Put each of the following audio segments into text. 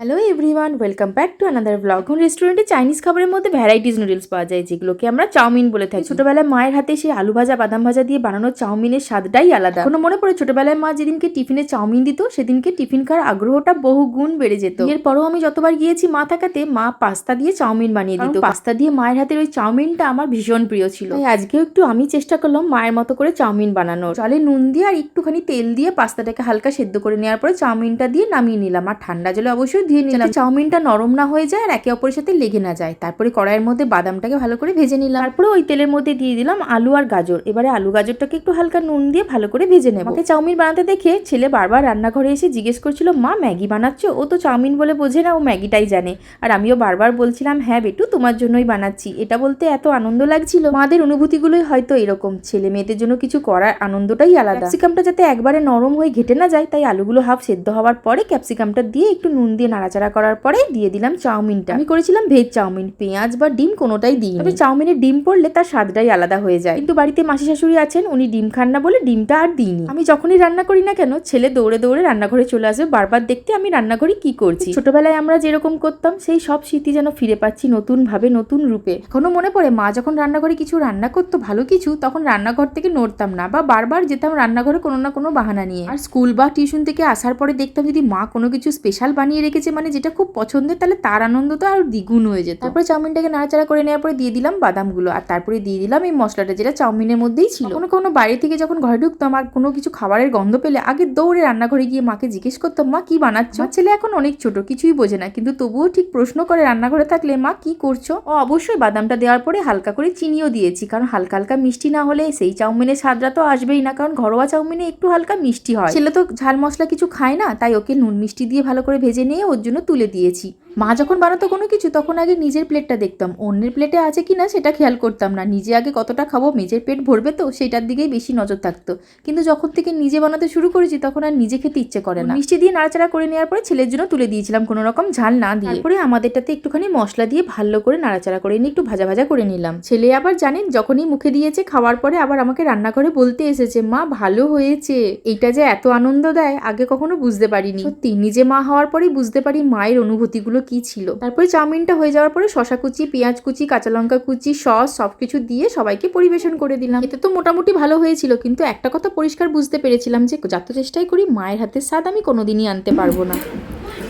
Hello everyone welcome back to another blog এখন রেস্টুরেন্টে Chinese খাবারের মধ্যে ভ্যারাইটিস নুডলস পাওয়া যায় যেগুলোকে আমরা চাউমিন বলে থাকি। ছোটবেলায় মায়ের হাতে সেই আলু ভাজা বাদাম ভাজা দিয়ে বানানো চাউমিনের স্বাদটাই আলাদা। কোনো মনে পড়ে ছোটবেলায় মা যেদিনকে টিফিনে চাউমিন দিত সেদিনকে টিফিন খাওয়ার আগ্রহটা বহু গুণ বেড়ে যেত। এরপরও আমি যতবার গিয়েছি মা থাকাতে মা পাস্তা দিয়ে চাউমিন বানিয়ে দিত। পাস্তা দিয়ে মায়ের হাতের ওই চাউমিনটা আমার ভীষণ প্রিয় ছিল। তাই আজকেও একটু আমি চেষ্টা করলাম মায়ের মতো করে চাউমিন বানানোর। চালে নুন দিয়ে আর একটুখানি তেল দিয়ে পাস্তাটাকে হালকা সেদ্ধ করে নেওয়ার পরে চাউমিনটা দিয়ে নামিয়ে নিলাম। আর ঠান্ডা জলে অবশ্যই ধুয়ে নিলাম চাউমিনটা নরম না হয়ে যায় আর একে অপরের সাথে লেগে না যায়। তারপরে কড়াইয়ের মধ্যে বাদামটাকে ভালো করে ভেজে নিলাম। তারপরে ওই তেলের মধ্যে দিয়ে দিলাম আলু আর গাজর। এবারে আলু গাজরটাকে একটু হালকা নুন দিয়ে ভালো করে ভেজে নেব। আমাকে চাউমিন বানাতে দেখে ছেলে বারবার রান্নাঘরে এসে জিজ্ঞেস করছিল মা ম্যাগি বানাচ্ছো? ও তো চাউমিন বলে বোঝে না ও ম্যাগিটাই জানে। আর আমিও বারবার বলছিলাম হ্যাঁ বেটু তোমার জন্যই বানাচ্ছি। এটা বলতে এত আনন্দ লাগছিল। মাদের অনুভূতিগুলোই হয়তো এরকম। ছেলে মেয়েদের জন্য কিছু করার আনন্দটাই আলাদা। ক্যাপসিকামটা যাতে একবারে নরম হয়ে ঘেটে না যায় তাই আলুগুলো হাফ সেদ্ধ হওয়ার পরে ক্যাপসিকামটা দিয়ে একটু নুন দিয়ে নাড়াচাড়া করার পরে দিয়ে দিলাম চাউমিনটা। আমি করেছিলাম ভেজ চাউমিন, পেঁয়াজ বা ডিম কোনোটাই দিই তবে চাউমিনে ডিম পড়লে তার স্বাদটাই আলাদা হয়ে যায়। কিন্তু বাড়িতে মাসি শাশুড়ি আছেন, উনি ডিম খান না বলে ডিমটা আর দিইনি। আমি যখনই রান্না করি না কেন, ছেলে দৌড়ে দৌড়ে রান্নাঘরে চলে আসবে বারবার দেখতে আমি রান্নাঘরে কি করছি। ছোটবেলায় আমরা যেরকম করতাম, সেই সব স্মৃতি যেন ফিরে পাচ্ছি নতুন ভাবে নতুন রূপে। এখনও মনে পড়ে, মা যখন রান্নাঘরে কিছু রান্না করতো, ভালো কিছু, তখন রান্নাঘর থেকে নড়তাম না বা বারবার যেতাম রান্নাঘরে কোনো না কোনো বাহানা নিয়ে। আর স্কুল বা টিউশন থেকে আসার পরে দেখতাম যদি মা কোনো কিছু স্পেশাল বানিয়ে রেখেছে মানে যেটা খুব পছন্দের তাহলে তার আনন্দ তো আর দ্বিগুণ হয়ে যেত। তারপরে চাউমিনটাকে নাড়াচাড়া করে নেওয়ার পরে দিয়ে দিলাম বাদামগুলো। আর তারপরে দিয়ে দিলাম এই মশলাটা যেটা চাউমিনের মধ্যেই ছিল। কোনো কোনো বাইরে থেকে যখন ঘরে ঢুকতাম আর কোনো কিছু খাবারের গন্ধ পেলে আগে দৌড়ে রান্নাঘরে গিয়ে মাকে জিজ্ঞেস করতাম মা কি বানাচ্ছ? ছেলে এখন অনেক ছোট কিছুই বোঝে না। কিন্তু তবুও ঠিক প্রশ্ন করে রান্নাঘরে থাকলে মা কি করছ? ও অবশ্যই বাদামটা দেওয়ার পরে হালকা করে চিনিও দিয়েছি। কারণ হালকা হালকা মিষ্টি না হলে সেই চাউমিনের স্বাদটা তো আসবেই না। কারণ ঘরোয়া চাউমিনে একটু হালকা মিষ্টি হয়। ছেলে তো ঝাল মশলা কিছু খায় না তাই ওকে নুন মিষ্টি দিয়ে ভালো করে ভেজে নিয়ে জন্য তুলে দিয়েছি। মা যখন বানাতো কোনো কিছু, তখন আগে নিজের প্লেটটা দেখতাম। অন্যের প্লেটে আছে কি না, সেটা খেয়াল করতাম না। নিজে আগে কতটা খাব মেজের পেট ভরবে তো, সেটার দিকেই বেশি নজর থাকতো। কিন্তু যখন থেকে নিজে বানাতে শুরু করেছি, তখন আর নিজে খেতে ইচ্ছে করে না। মিষ্টি দিয়ে নাড়াচাড়া করে নেওয়ার পরে ছেলের জন্য তুলে দিয়েছিলাম কোনো রকম ঝাল না দিয়ে। তারপরে আমাদেরটাতে একটুখানি মশলা দিয়ে ভালো করে নাড়াচাড়া করে নিয়ে একটু ভাজা ভাজা করে নিলাম। ছেলে আবার জানেন, যখনই মুখে দিয়েছে, খাওয়ার পরে আবার আমাকে রান্নাঘরে বলতে এসেছে, মা, ভালো হয়েছে। এইটা যে এত আনন্দ দেয়, আগে কখনো বুঝতে পারিনি। সত্যি, নিজে মা হওয়ার পরেই বুঝতে পারি মায়ের অনুভূতিগুলো কি ছিল? তারপরে চাউমিনটা হয়ে যাওয়ার পরে শশা কুচি, পেঁয়াজ কুচি, কাঁচা লঙ্কা কুচি, সস সব কিছু দিয়ে সবাইকে পরিবেশন করে দিলাম। এতে তো মোটামুটি ভালো হয়েছিল, কিন্তু একটা কথা পরিষ্কার বুঝতে পেরেছিলাম যে যত চেষ্টাই করি, মায়ের হাতের স্বাদ আমি কোনোদিনই আনতে পারব না।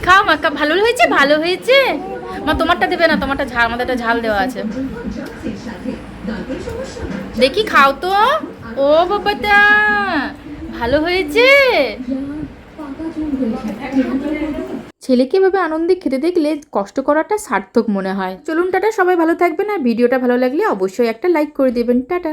খাও মা ভালো হয়েছে? ভালো হয়েছে? মা, তোমারটা দেবে না, তোমারটা ঝাল আমাদেরটা ঝাল দেওয়া আছে। দেখি, খাও তো। ও বাবাটা, ভালো হয়েছে? ছেলেকে এভাবে আনন্দে খেতে দেখলে কষ্ট করাটা সার্থক মনে হয়। চলুন টাটা, সবাই ভালো থাকবেন আর ভিডিওটা ভালো লাগলে অবশ্যই একটা লাইক করে দেবেন। টাটা।